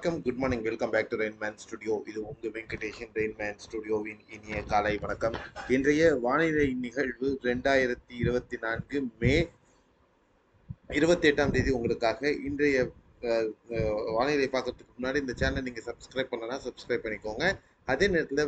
வணக்கம். Good morning welcome back to Rainman studio இது உங்க வெங்கடேஷன் ரெயின்மேன் ஸ்டுடியோவின் இனிய காலை வணக்கம். இன்றைய வானிலை நிகழ்வு ரெண்டாயிரத்தி இருபத்தி நான்கு மே இருபத்தி எட்டாம் தேதி உங்களுக்காக இன்றைய வானிலை பார்க்கறதுக்கு முன்னாடி இந்த சேனலை நீங்க சப்ஸ்கிரைப் பண்ணனா சப்ஸ்கிரைப் பண்ணிக்கோங்க. அதே நேரத்தில்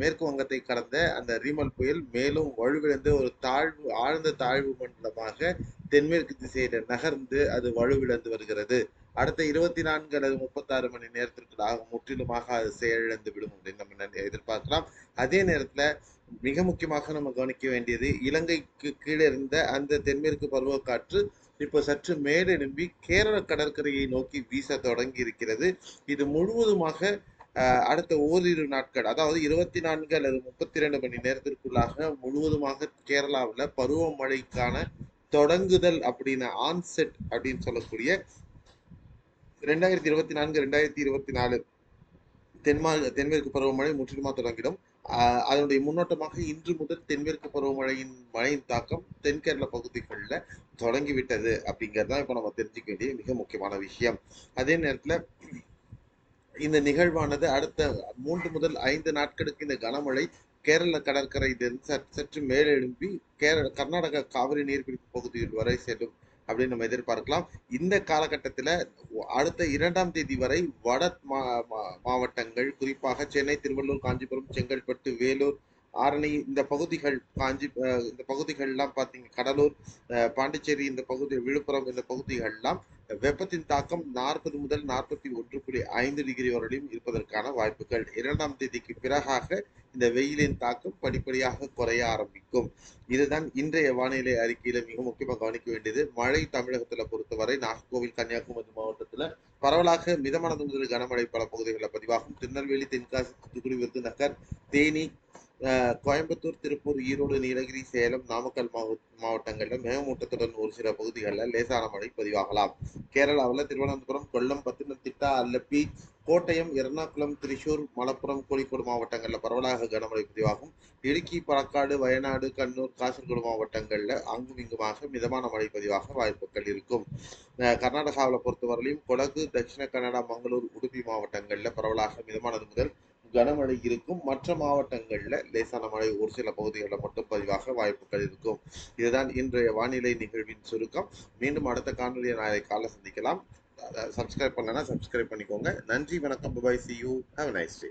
மேற்கு வங்கத்தை கடந்த அந்த ரீமல் புயல் மேலும் வலுவிழந்து ஒரு தாழ்வு ஆழ்ந்த தாழ்வு மண்டலமாக தென்மேற்கு திசையில் நகர்ந்து அது வலுவிழந்து வருகிறது. அடுத்த இருபத்தி நான்கு அல்லது முப்பத்தாறு மணி நேரத்திற்குள்ளாக முற்றிலுமாக அது செயலிழந்து விடும் அப்படின்னு நம்ம எதிர்பார்க்கலாம். அதே நேரத்துல மிக முக்கியமாக நம்ம கவனிக்க வேண்டியது இலங்கைக்கு கீழே இருந்த அந்த தென்மேற்கு பருவக்காற்று இப்போ சற்று மேலெழும்பி கேரள கடற்கரையை நோக்கி வீச தொடங்கி இருக்கிறது இது முழுவதுமாக அடுத்த ஓரிரு நாட்கள் அதாவது இருபத்தி நான்கு அல்லது முப்பத்தி ரெண்டு மணி நேரத்திற்குள்ளாக முழுவதுமாக கேரளாவில் பருவமழைக்கான தொடங்குதல் அப்படின்னு ஆன்செட் அப்படின்னு சொல்லக்கூடிய ரெண்டாயிரத்தி இருபத்தி நான்கு ரெண்டாயிரத்தி இருபத்தி நாலு தென்மா தென்மேற்கு பருவமழை முற்றிலுமா தொடங்கிடும். அதனுடைய முன்னோட்டமாக இன்று முதல் தென்மேற்கு பருவமழையின் மழையின் தாக்கம் தென்கேரள பகுதிகளில் தொடங்கிவிட்டது அப்படிங்கிறது தான் இப்போ நம்ம தெரிஞ்சுக்க வேண்டிய மிக முக்கியமான விஷயம். அதே நேரத்தில் இந்த நிகழ்வானது அடுத்த மூன்று முதல் ஐந்து நாட்களுக்கு இந்த கனமழை கேரள கடற்கரையிலிருந்து சற்று மேலெழும்பி கேரள கர்நாடக காவிரி நீர்பிடிப்பு பகுதியில் வரை செல்லும். அப்படின்னு நம்ம எதிர்பார்க்கலாம். இந்த காலகட்டத்தில் அடுத்த இரண்டாம் தேதி வரை வட மா மா- மாவட்டங்கள் குறிப்பாக சென்னை திருவள்ளூர் காஞ்சிபுரம் செங்கல்பட்டு வேலூர் ஆரணி இந்த பகுதிகள் காஞ்சி இந்த பகுதிகள்லாம் பார்த்தீங்க கடலூர் அஹ் பாண்டிச்சேரி இந்த பகுதி விழுப்புரம் இந்த பகுதிகள்லாம் வெப்பத்தின் தாக்கம் நாற்பது முதல் நாற்பத்தி ஒன்று புள்ளி ஐந்து டிகிரி வரையிலும் இருப்பதற்கான வாய்ப்புகள். இரண்டாம் தேதிக்கு பிறகாக இந்த வெயிலின் தாக்கம் படிப்படியாக குறைய ஆரம்பிக்கும். இதுதான் இன்றைய வானிலை அறிக்கையில மிக முக்கியமாக கவனிக்க வேண்டியது. மழை தமிழகத்துல பொறுத்தவரை நாகர்கோவில் கன்னியாகுமரி மாவட்டத்துல பரவலாக மிதமானது முதல் கனமழை பல பகுதிகளில் பதிவாகும். திருநெல்வேலி தென்காசி தூத்துக்குடி விருதுநகர் தேனி கோயம்புத்தூர் திருப்பூர் ஈரோடு நீலகிரி சேலம் நாமக்கல் மாவட்டங்களில் மேகமூட்டத்துடன் ஒரு சில பகுதிகளில் லேசான மழை பதிவாகலாம். கேரளாவில் திருவனந்தபுரம் கொல்லம் பத்தனந்திட்டா அல்லப்பி கோட்டயம் எர்ணாகுளம் திரிசூர் மலப்புரம் கோழிக்கோடு மாவட்டங்களில் பரவலாக கனமழை பதிவாகும். இடுக்கி பழக்காடு வயநாடு கண்ணூர் காசர்கோடு மாவட்டங்களில் அங்கும் இங்குமாக மிதமான மழை பதிவாக வாய்ப்புகள் இருக்கும். அஹ் கர்நாடகாவில் பொறுத்தவரையிலும் கொடகு தட்சிண கன்னடா மங்களூர் உடுப்பி மாவட்டங்களில் பரவலாக மிதமானது முதல் கனமழை இருக்கும். மற்ற மாவட்டங்களில் லேசான மழை ஒரு சில பகுதிகளில் மட்டும் பதிவாக வாய்ப்புகள் இருக்கும். இதுதான் இன்றைய வானிலை நிகழ்வின் சுருக்கம். மீண்டும் அடுத்த காணொலியை நாளை காலை சந்திக்கலாம். சப்ஸ்கிரைப் பண்ணலன்னா சப்ஸ்கிரைப் பண்ணிக்கோங்க. நன்றி வணக்கம். Bye bye see you have nice day